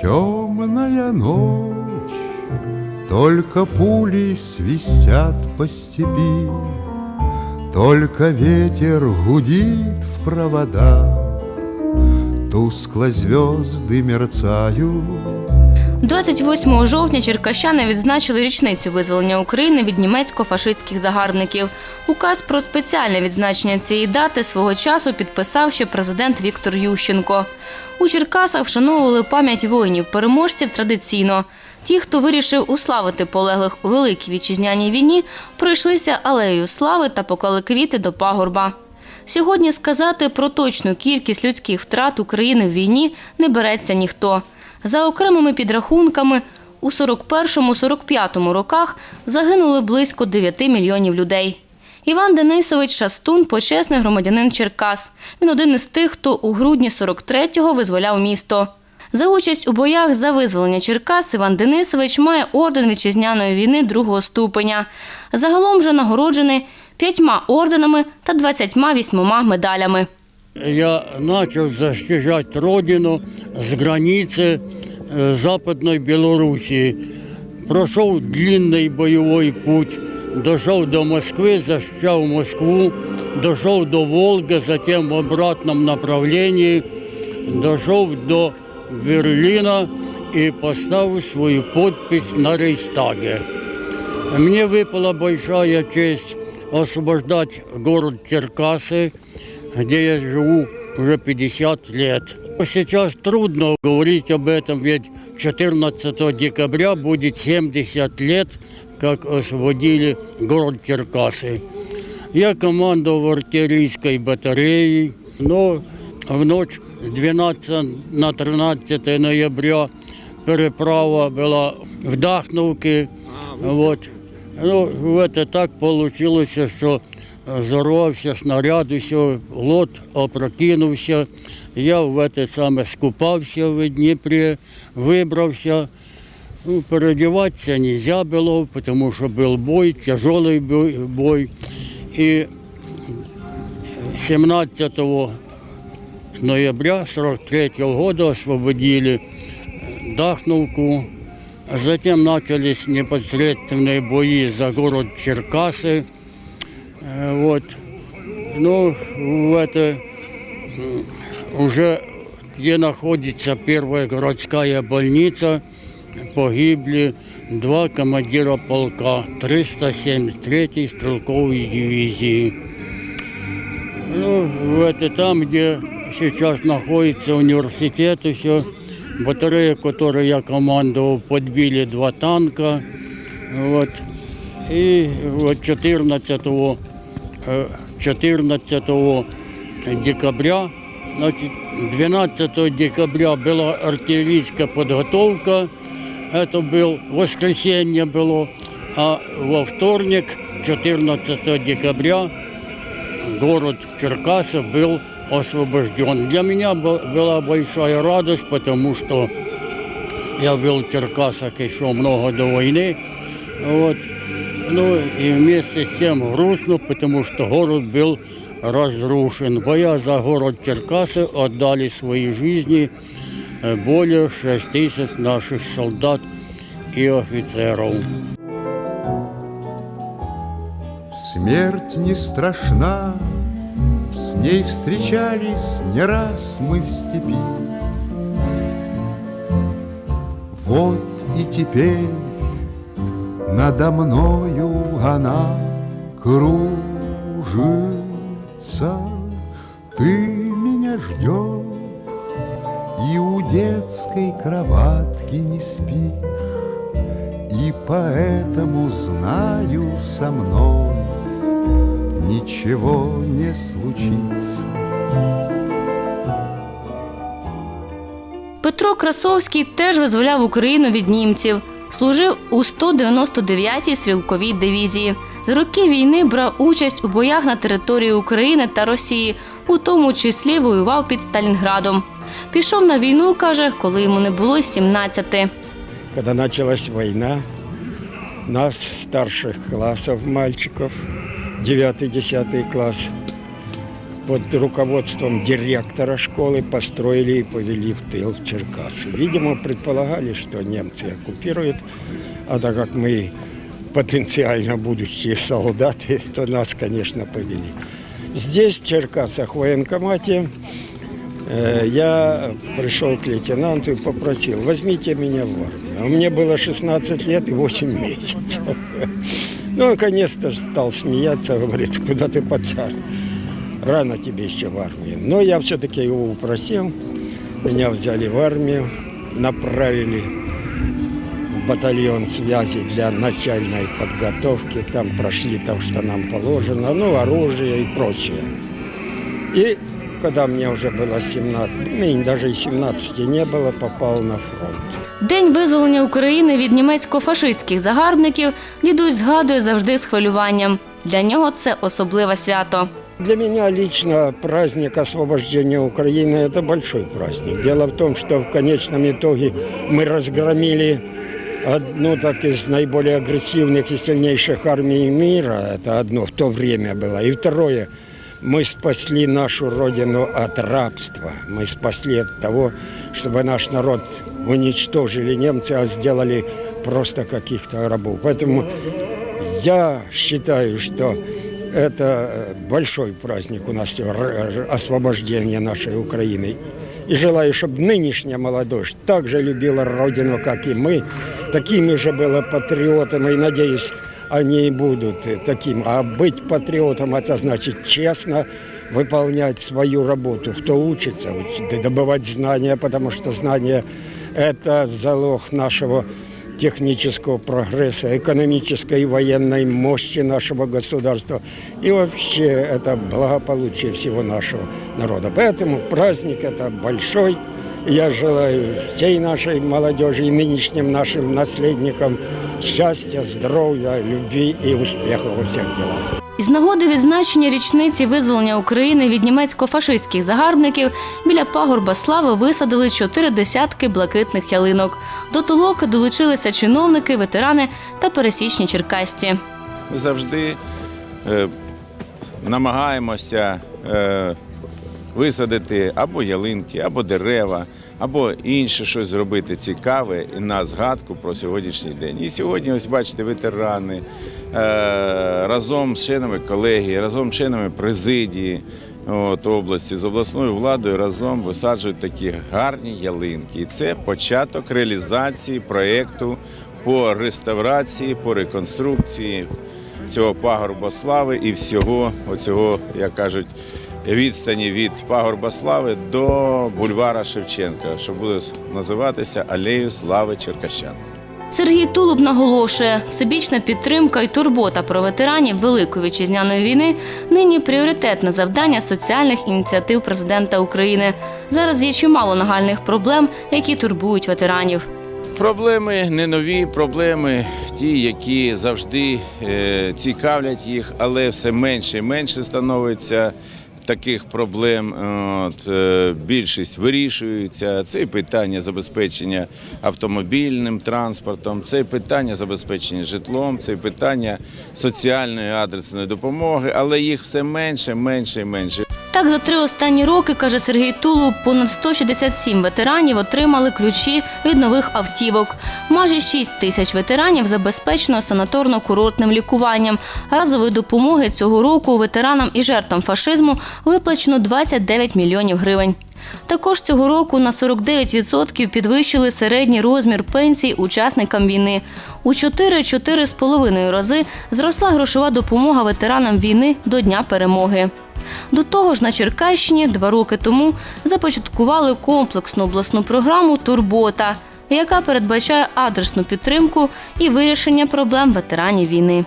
Темная ночь, только пули свистят по степи, Только ветер гудит в провода, Тускло звезды мерцают. 28 жовтня черкащани відзначили річницю визволення України від німецько-фашистських загарбників. Указ про спеціальне відзначення цієї дати свого часу підписав ще президент Віктор Ющенко. У Черкасах вшановували пам'ять воїнів-переможців традиційно. Ті, хто вирішив уславити полеглих у Великій вітчизняній війні, пройшлися алеєю слави та поклали квіти до пагорба. Сьогодні сказати про точну кількість людських втрат України в війні не береться ніхто. За окремими підрахунками, у 41-45 роках загинули близько 9 мільйонів людей. Іван Денисович Шастун – почесний громадянин Черкас. Він один із тих, хто у грудні 43-го визволяв місто. За участь у боях за визволення Черкас Іван Денисович має орден вітчизняної війни другого ступеня. Загалом же нагороджений п'ятьма орденами та 28 медалями. Я начал защищать родину с границы э, Западной Белоруссии. Прошел длинный боевой путь, дошел до Москвы, защищал Москву, дошел до Волги, затем в обратном направлении, дошел до Берлина и поставил свою подпись на Рейхстаге. Мне выпала большая честь освобождать город Черкасы, где я живу уже 50 лет. Сейчас трудно говорить об этом, ведь 14 декабря будет 70 лет, как освободили город Черкасы. Я командовал артиллерийской батареей, но в ночь с 12 на 13 ноября переправа была в Дахновке. Вот. Ну, это так получилось, що зорвався снаряд, усе, лот опрокинувся. Я в це саме скупався в Дніпрі, вибрався. Ну, переодіватися не можна було, тому що був бой, тяжелий бой-. І 17 ноября 43 года освободили Дахновку, затем начались непосредственные бои за город Черкасы. Э, Вот. Ну, в это м, уже где находится первая городская больница, погибли два командира полка 373-й стрелковой дивизии. Ну, в это там, где сейчас находится университет, все, батарея, которой я командовал, подбили два танка. Вот. И вот 14, э, 14 декабря, значит, 12 декабря была артиллерийская подготовка, это был воскресенье было, а во вторник, 14 декабря, город Черкасов был освобожден. Для меня был- была большая радость, потому что я был в Черкасах еще много до войны. Вот. Ну и вместе с тем грустно, потому что город был разрушен. Боя за город Черкасы отдали свои жизни э, более 6 тысяч наших солдат и офицеров. Смерть не страшна, с ней встречались не раз мы в степи. Вот и теперь надо мною она кружится. Ты меня ждешь и у детской кроватки не спишь. И поэтому знаю со мной ничего не случится. Петро Красовський теж визволяв Україну від німців. Служив у 199-й стрілковій дивізії. За роки війни брав участь у боях на території України та Росії, у тому числі воював під Сталінградом. Пішов на війну, каже, коли йому не було й 17. Когда началась война, нас, старших классов, мальчиков, 9-10 класс, под руководством директора школы построили и повели в тыл в Черкасы. Видимо, предполагали, что немцы оккупируют, а так как мы потенциально будущие солдаты, то нас, конечно, повели. Здесь, в Черкасах, в военкомате, э, я пришел к лейтенанту и попросил, возьмите меня в армию. А мне было 16 лет и 8 месяцев. Ну, наконец-то ж стал смеяться, говорит, куда ты, пацан? Рано тебе еще в армию. Но я все-таки его упросил. Меня взяли в армию, направили в батальон связи для начальной подготовки. Там прошли то, что нам положено, ну, оружие и прочее. И когда мне уже было 17, мне даже и 17 не было, попал на фронт. День визволення України від німецько-фашистських загарбників дідусь згадує завжди з хвилюванням. Для нього це особливе свято. Для меня лично праздник освобождения Украины – это большой праздник. Дело в том, что в конечном итоге мы разгромили одну так из наиболее агрессивных и сильнейших армий мира. Это одно в то время было. И второе – мы спасли нашу родину от рабства. Мы спасли от того, чтобы наш народ уничтожили немцы, а сделали просто каких-то рабов. Поэтому я считаю, что это э, большой праздник у нас р- р- освобождения нашей Украины. И желаю, чтобы нынешняя молодежь так же любила Родину, как и мы, такими же была патриотами, и, надеюсь, они и будут э, таким. А быть патриотом – это значит честно выполнять свою работу. Кто учится, уч- добывать знания, потому что знания – это залог нашего технического прогресса, экономической и военной мощи нашего государства и вообще это благополучие всего нашего народа. Поэтому праздник это большой. И Я желаю всей нашей молодежи и нынешним нашим наследникам счастья, здоровья, любви и успехов во всех делах. Із нагоди відзначення річниці визволення України від німецько-фашистських загарбників біля пагорба слави висадили чотири десятки блакитних ялинок. До толоки долучилися чиновники, ветерани та пересічні черкасці. Ми завжди е, намагаємося е, висадити або ялинки, або дерева, або інше щось зробити цікаве на згадку про сьогоднішній день. І сьогодні, ось бачите, ветерани е, разом з членами колегії, разом з членами президії. От, області з обласною владою разом висаджують такі гарні ялинки. І це початок реалізації проєкту по реставрації, по реконструкції цього пагорба слави і всього оцього, як кажуть, відстані від пагорба слави до бульвара Шевченка, що буде називатися Алею слави Черкащан. Сергій Тулуб наголошує, всебічна підтримка і турбота про ветеранів Великої вітчизняної війни нині пріоритетне завдання соціальних ініціатив президента України. Зараз є чимало нагальних проблем, які турбують ветеранів. Проблеми не нові, проблеми ті, які завжди е, цікавлять їх, але все менше і менше становиться таких проблем. От, е, більшість вирішується. Це і питання забезпечення автомобільним транспортом, це і питання забезпечення житлом, це і питання соціальної адресної допомоги, але їх все менше, менше і менше. Так, за три останні роки, каже Сергій Тулуб, понад 167 ветеранів отримали ключі від нових автівок. Майже 6 тисяч ветеранів забезпечено санаторно-курортним лікуванням. Разової допомоги цього року ветеранам і жертвам фашизму виплачено 29 мільйонів гривень. Також цього року на 49% підвищили середній розмір пенсій учасникам війни. У 4-4,5 рази зросла грошова допомога ветеранам війни до Дня перемоги. До того ж, на Черкащині два роки тому започаткували комплексну обласну програму Турбота, яка передбачає адресну підтримку і вирішення проблем ветеранів війни.